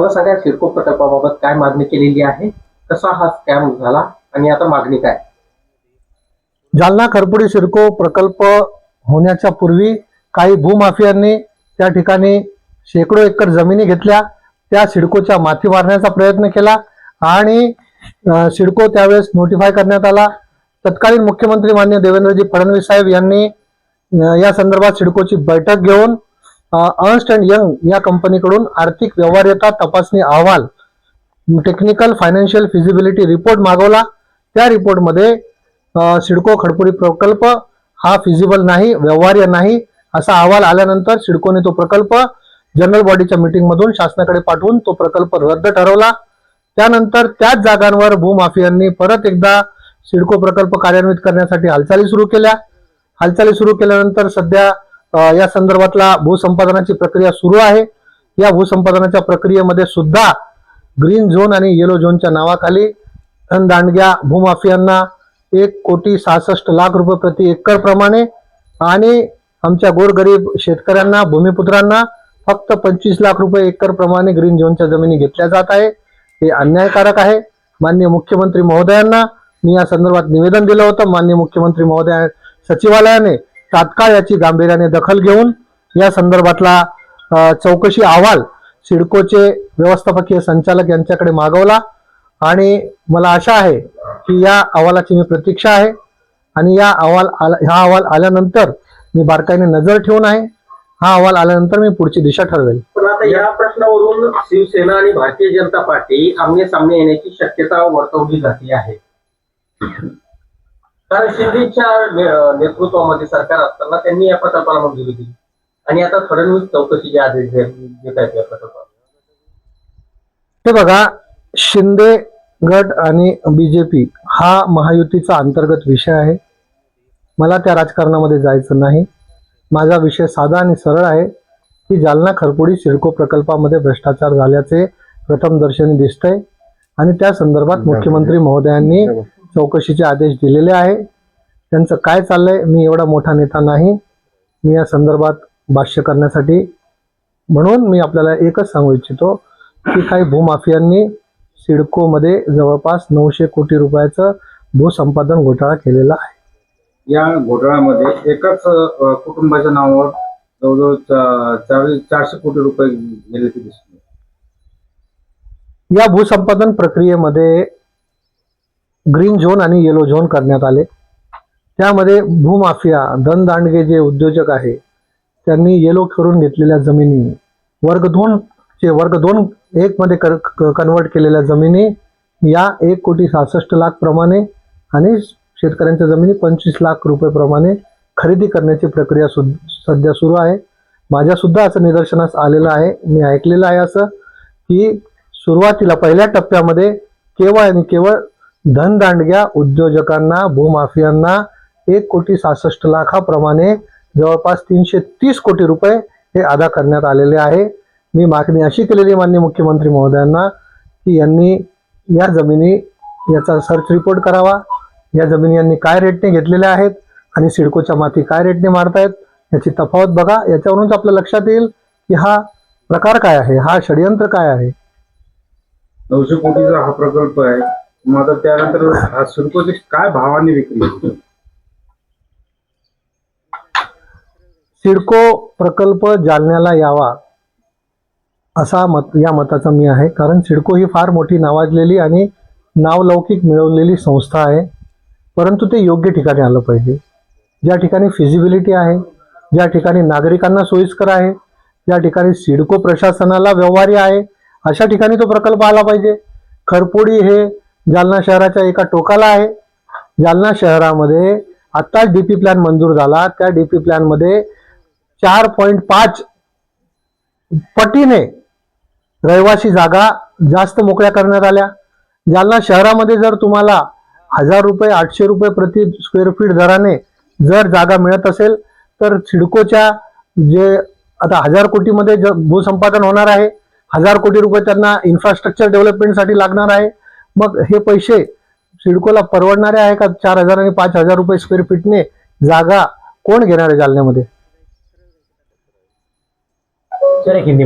मला सांगा सिडको प्रकल्पाबाबत काय मागणी केलेली आहे? कसा हा स्कॅम झाला? आणि आता मागणी काय? जालना खरपुडी सिडको प्रकल्प होण्याच्या पूर्वी काही भूमाफियांनी त्या ठिकाणी शेकडो एकर जमिनी घेतल्या. त्या सिडकोच्या माथी मारण्याचा प्रयत्न केला आणि सिडको त्यावेळेस नोटिफाय करण्यात आला. तत्कालीन मुख्यमंत्री मान्य देवेंद्रजी फडणवीस साहेब यांनी या संदर्भात सिडकोची बैठक घेऊन अर्न्स्ट अँड यंग या कंपनीकडून आर्थिक व्यवहार्यता तपासणी अहवाल टेक्निकल फायनान्शियल फिजिबिलिटी रिपोर्ट मागवला. त्या रिपोर्टमध्ये सिडको खडपुरी प्रकल्प हा फिजिबल नाही व्यवहार्य नाही असा अहवाल आल्यानंतर सिडकोने तो प्रकल्प जनरल बॉडीच्या मीटिंगमधून शासनाकडे पाठवून तो प्रकल्प रद्द ठरवला. त्यानंतर त्याच जागांवर भूमाफियांनी परत एकदा सिडको प्रकल्प कार्यान्वित करण्यासाठी हालचाली सुरू केल्या. हालचाली सुरू केल्यानंतर सध्या या संदर्भातला भूसंपादनाची प्रक्रिया सुरू आहे. या भूसंपादनाच्या प्रक्रियेमध्ये सुद्धा ग्रीन झोन आणि येलो झोनच्या नावाखाली धनदांडग्या भूमाफियांना एक कोटी सहासष्ट लाख रुपये प्रति एकर प्रमाणे आणि आमच्या गोरगरीब शेतकऱ्यांना भूमिपुत्रांना फक्त पंचवीस लाख रुपये एकर प्रमाणे ग्रीन झोनच्या जमिनी घेतल्या जात आहे. हे अन्यायकारक आहे. माननीय मुख्यमंत्री महोदयांना मी या संदर्भात निवेदन दिलं होतं. माननीय मुख्यमंत्री महोदया सचिवालयाने तात्काळ याची गांभीर्याने दखल घेऊन या संदर्भातला चौकशी अहवाल सिडकोचे व्यवस्थापकीय संचालक यांच्याकडे मागवला. आणि मला आशा आहे की या अहवालाची मी प्रतीक्षा आहे. आणि या अहवाल आला हा अहवाल आल्यानंतर मी बारकाईने नजर ठेवून आहे. हा अहवाल आल्यानंतर मी पुढची दिशा ठरवेल. पण आता या प्रश्नावरून शिवसेना आणि भारतीय जनता पार्टी आमने सामने येण्याची शक्यता वर्तवली जाते आहे. कारण शिंदेच्या नेतृत्वामध्ये सरकार असताना त्यांनी या प्रकल्पाला मंजुरी दिली. आणि आता फडणवीस चौकशीचे आदेश देत आहेत या प्रकल्पावर. हे बघा शिंदे गट आणि बीजेपी हा महायुतीचा अंतर्गत विषय आहे. मला त्या राजकारणामध्ये जायचं नाही. माझा विषय साधा आणि सरळ आहे की जालना खरपुडी सिडको प्रकल्पामध्ये भ्रष्टाचार झाल्याचे प्रथम दर्शनी दिसतंय. आणि त्या संदर्भात मुख्यमंत्री महोदयांनी चौकशीचे आदेश दिलेले आहे. त्यांचं काय चाललंय मी एवढा मोठा नेता नाही. मी या संदर्भात भाष्य करण्यासाठी म्हणून मी आपल्याला एकच सांगू इच्छितो की काही भूमाफियांनी सिडकोमध्ये जवळपास नऊशे कोटी रुपयाचं भूसंपादन घोटाळा केलेला आहे. या घोटाळ्यामध्ये एकाच कुटुंबाच्या नावावर जवळजवळ चारशे कोटी रुपये दिसले या भूसंपादन प्रक्रियेमध्ये ग्रीन झोन आणि येलो झोन करण्यात आले. त्यामध्ये भूमाफिया धनदांडगे जे उद्योजक आहे त्यांनी येलो करून घेतलेल्या जमिनी वर्ग दोन चे वर्ग दोन एक मध्ये कन्वर्ट केलेल्या जमिनी या एक कोटी सहासष्ट लाख प्रमाणे आणि शेतकऱ्यांच्या जमिनी पंचवीस लाख रुपये प्रमाणे खरेदी करण्याची प्रक्रिया सु सध्या सुरू आहे. माझ्यासुद्धा असं निदर्शनास आलेलं आहे. मी ऐकलेलं आहे असं की सुरुवातीला पहिल्या टप्प्यामध्ये केवळ आणि केवळ धनदांडग्या उद्योजकांना भूमाफियांना एक कोटी सहासष्ट लाखाप्रमाणे जवळपास तीनशे तीस कोटी रुपये हे अदा करण्यात आलेले आहे. मी मागणी अशी केलेली मान्य मुख्यमंत्री महोदयांना की यांनी या जमिनी याचा सर्च रिपोर्ट करावा. या जमिनी यांनी काय रेटने घेतलेल्या आहेत आणि सिडकोच्या माती काय रेटने मारतायत याची तफावत बघा. याच्यावरूनच आपल्या लक्षात येईल की हा प्रकार काय आहे हा षडयंत्र काय आहे. नऊशे कोटीचा हा प्रकल्प आहे. मग आता त्यानंतर हा काय भावाने विक्री? सिडको प्रकल्प जालन्याला यावा असा मत या मताचा मी आहे. कारण सिडको ही फार मोठी नावाजलेली आणि नावलौकिक मिळवलेली संस्था आहे. परंतु ते योग्य ठिकाणी आलं पाहिजे. ज्या ठिकाणी फिजिबिलिटी आहे ज्या ठिकाणी नागरिकांना सोयीस्कर आहे ज्या ठिकाणी सिडको प्रशासनाला व्यवहार्य आहे अशा ठिकाणी तो प्रकल्प आला पाहिजे. खरपोडी हे जालना शहराच्या एका टोकाला आहे. जालना शहरामध्ये आत्ताच डी पी प्लॅन मंजूर झाला. त्या डी पी प्लॅनमध्ये चार पॉईंट पाच पटीने रहिवासी जागा जास्त मोकळ्या करण्यात आल्या. जालना शहरामध्ये जर तुम्हाला हजार रुपये आठशे रुपये प्रति स्क्वेअर फीट दराने जर जागा मिळत असेल तर सिडकोच्या जे आता हजार कोटीमध्ये ज भूसंपादन होणार आहे. हजार कोटी रुपये त्यांना इन्फ्रास्ट्रक्चर डेव्हलपमेंटसाठी लागणार आहे. मग हे पैसे सिडकोला परवडणारे आहे का? चार हजार आणि पाच हजार रुपये स्क्वेअर फीटने जागा कोण घेणार आहे जालन्यामध्ये? चले हिंदी